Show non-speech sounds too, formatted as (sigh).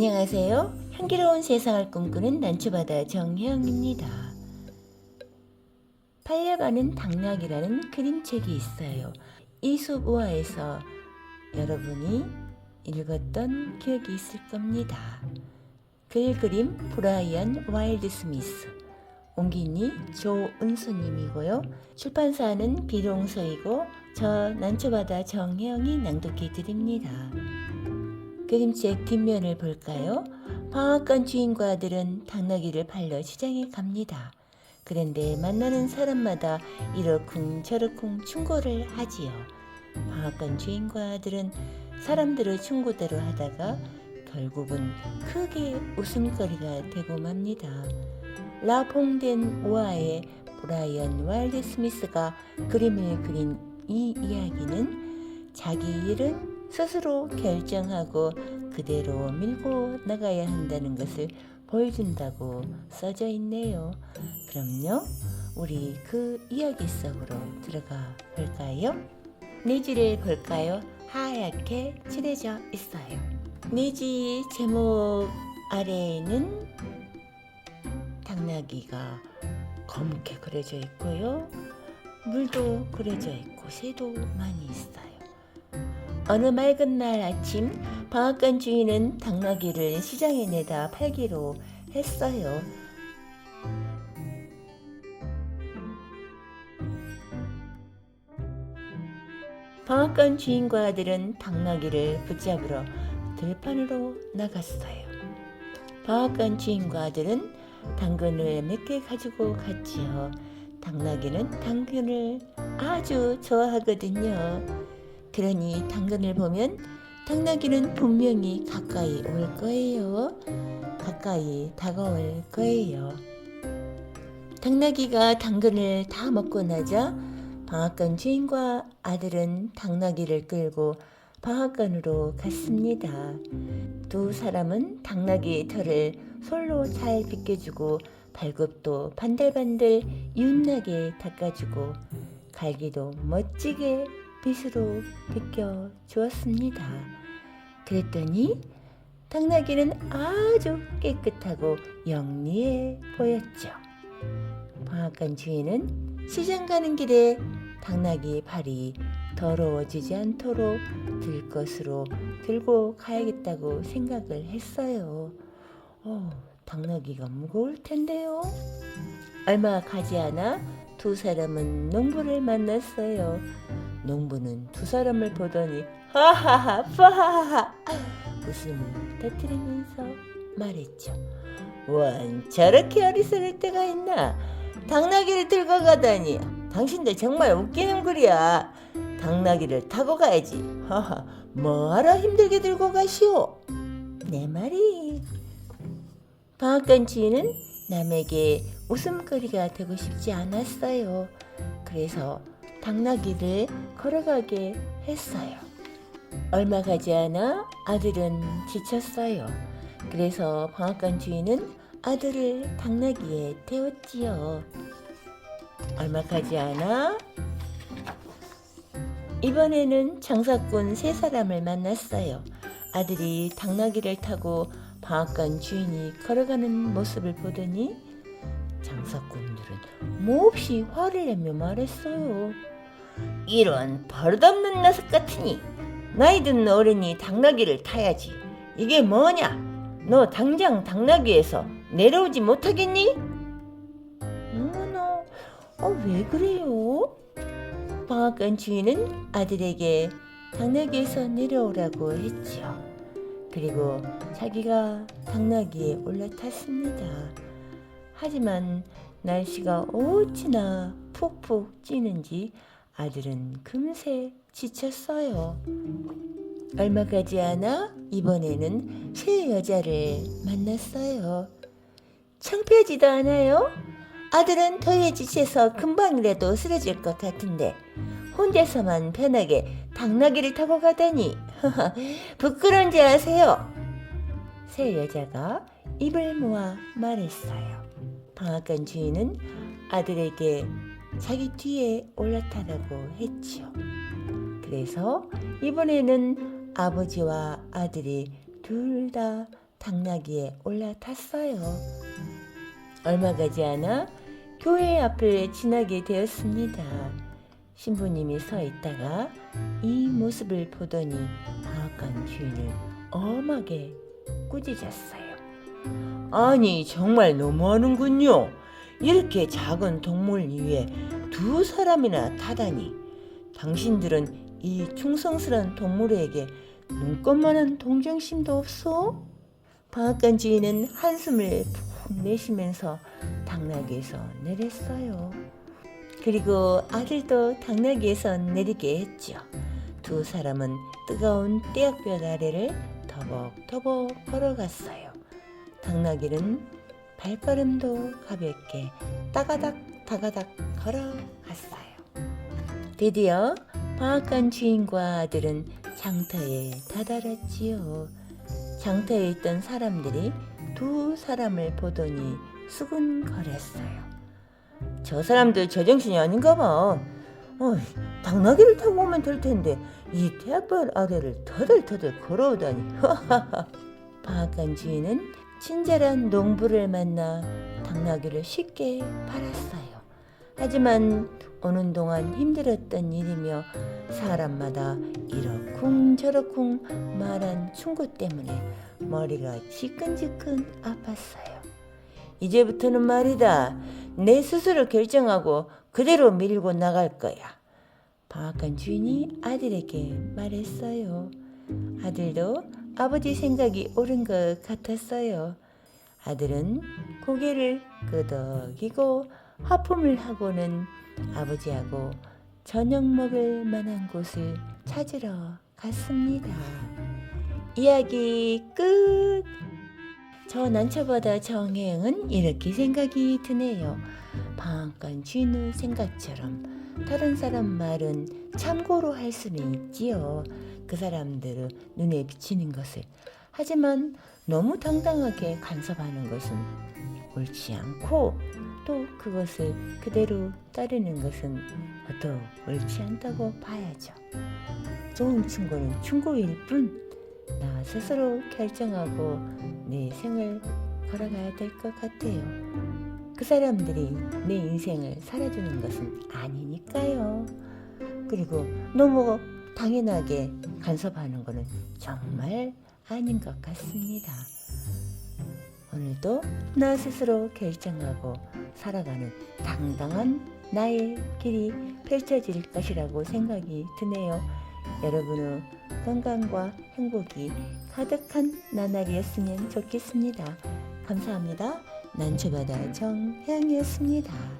안녕하세요. 향기로운 세상을 꿈꾸는 난초바다 정혜영입니다. 팔려가는 당락이라는 그림책이 있어요. 이솝우화에서 여러분이 읽었던 기억이 있을 겁니다. 글 그림 브라이언 와일드 스미스 옹기니 조은수님이고요. 출판사는 비룡서이고 저 난초바다 정혜영이 낭독해 드립니다. 그림책 뒷면을 볼까요? 방앗간 주인과 아들은 당나귀를 팔러 시장에 갑니다. 그런데 만나는 사람마다 이러쿵 저러쿵 충고를 하지요. 방앗간 주인과 아들은 사람들의 충고대로 하다가 결국은 크게 웃음거리가 되고 맙니다. 라퐁덴 우아의 브라이언 와일드 스미스가 그림을 그린 이 이야기는 자기 일은 스스로 결정하고 그대로 밀고 나가야 한다는 것을 보여준다고 써져 있네요. 그럼요, 우리 그 이야기 속으로 들어가 볼까요? 내지를 볼까요? 하얗게 칠해져 있어요. 내지 제목 아래에는 당나귀가 검게 그려져 있고요. 물도 그려져 있고 새도 많이 있어요. 어느 맑은 날 아침 방앗간 주인은 당나귀를 시장에 내다 팔기로 했어요. 방앗간 주인과 아들은 당나귀를 붙잡으러 들판으로 나갔어요. 방앗간 주인과 아들은 당근을 몇 개 가지고 갔지요. 당나귀는 당근을 아주 좋아하거든요. 그러니 당근을 보면 당나귀는 분명히 가까이 올 거예요. 가까이 다가올 거예요. 당나귀가 당근을 다 먹고 나자 방앗간 주인과 아들은 당나귀를 끌고 방앗간으로 갔습니다. 두 사람은 당나귀 털을 솔로 잘 빗겨주고 발굽도 반들반들 윤나게 닦아주고 갈기도 멋지게 빗으로 벗겨 주었습니다. 그랬더니 당나귀는 아주 깨끗하고 영리해 보였죠. 방앗간 주인은 시장 가는 길에 당나귀 발이 더러워지지 않도록 들 것으로 들고 가야겠다고 생각을 했어요. 어, 당나귀가 무거울 텐데요. 얼마 가지 않아 두 사람은 농부를 만났어요. 농부는 두 사람을 보더니 하하하 파하하 웃음을 터뜨리면서 말했죠. 원 저렇게 어리석을 때가 있나? 당나귀를 들고 가다니 당신들 정말 웃기는 굴이야. 당나귀를 타고 가야지. 하하 뭐하러 힘들게 들고 가시오? 내 말이. 방앗간 주인은 남에게 웃음거리가 되고 싶지 않았어요. 그래서 당나귀를 걸어가게 했어요. 얼마 가지 않아 아들은 지쳤어요. 그래서 방앗간 주인은 아들을 당나귀에 태웠지요. 얼마 가지 않아 이번에는 장사꾼 세 사람을 만났어요. 아들이 당나귀를 타고 방앗간 주인이 걸어가는 모습을 보더니 장사꾼들은 몹시 화를 내며 말했어요. 이런 버릇없는 녀석 같으니 나이 든 어른이 당나귀를 타야지. 이게 뭐냐? 너 당장 당나귀에서 내려오지 못하겠니? 어머나, 어, 왜 그래요? 방앗간 주인은 아들에게 당나귀에서 내려오라고 했지요. 그리고 자기가 당나귀에 올라탔습니다. 하지만 날씨가 어찌나 푹푹 찌는지 아들은 금세 지쳤어요. 얼마 가지 않아 이번에는 새 여자를 만났어요. 창피하지도 않아요? 아들은 더위에 지쳐서 금방이라도 쓰러질 것 같은데 혼자서만 편하게 당나귀를 타고 가다니 (laughs) 부끄러운지 아세요? 새 여자가 입을 모아 말했어요. 방앗간 주인은 아들에게 자기 뒤에 올라타라고 했지요. 그래서 이번에는 아버지와 아들이 둘 다 당나귀에 올라탔어요. 얼마 가지 않아 교회 앞을 지나게 되었습니다. 신부님이 서 있다가 이 모습을 보더니 방앗간 주인을 엄하게 꾸짖었어요. 아니 정말 너무하는군요. 이렇게 작은 동물 위에 두 사람이나 타다니. 당신들은 이 충성스런 동물에게 눈꽃만한 동정심도 없어? 방앗간 주인은 한숨을 푹 내쉬면서 당나귀에서 내렸어요. 그리고 아들도 당나귀에서 내리게 했죠. 두 사람은 뜨거운 떼약볕 아래를 터벅터벅 걸어갔어요. 당나귀는 발걸음도 가볍게 따가닥 따가닥 걸어갔어요. 드디어 방앗간 주인과 아들은 장터에 다다랐지요. 장터에 있던 사람들이 두 사람을 보더니 수군거렸어요. 저 사람들 제정신이 아닌가 봐. 어, 당나귀를 타고 오면 될 텐데 이 대학별 아래를 터들터들 걸어오다니. (laughs) 방앗간 주인은 친절한 농부를 만나 당나귀를 쉽게 팔았어요. 하지만 오는 동안 힘들었던 일이며 사람마다 이러쿵 저러쿵 말한 충고 때문에 머리가 지끈지끈 아팠어요. 이제부터는 말이다. 내 스스로 결정하고 그대로 밀고 나갈 거야. 방앗간 주인이 아들에게 말했어요. 아들도 아버지 생각이 옳은 것 같았어요. 아들은 고개를 끄덕이고 하품을 하고는 아버지하고 저녁 먹을 만한 곳을 찾으러 갔습니다. 이야기 끝! 저 난처바다 정혜영은 이렇게 생각이 드네요. 방앗간 주인의 생각처럼 다른 사람 말은 참고로 할 수는 있지요. 그 사람들의 눈에 비치는 것을. 하지만 너무 당당하게 간섭하는 것은 옳지 않고 또 그것을 그대로 따르는 것은 더 옳지 않다고 봐야죠. 좋은 충고는 충고일 뿐, 나 스스로 결정하고 내 생을 걸어가야 될 것 같아요. 그 사람들이 내 인생을 살아주는 것은 아니니까요. 그리고 너무 당연하게 간섭하는 것은 정말 아닌 것 같습니다. 오늘도 나 스스로 결정하고 살아가는 당당한 나의 길이 펼쳐질 것이라고 생각이 드네요. 여러분의 건강과 행복이 가득한 나날이었으면 좋겠습니다. 감사합니다. 난초바다 정혜영이었습니다.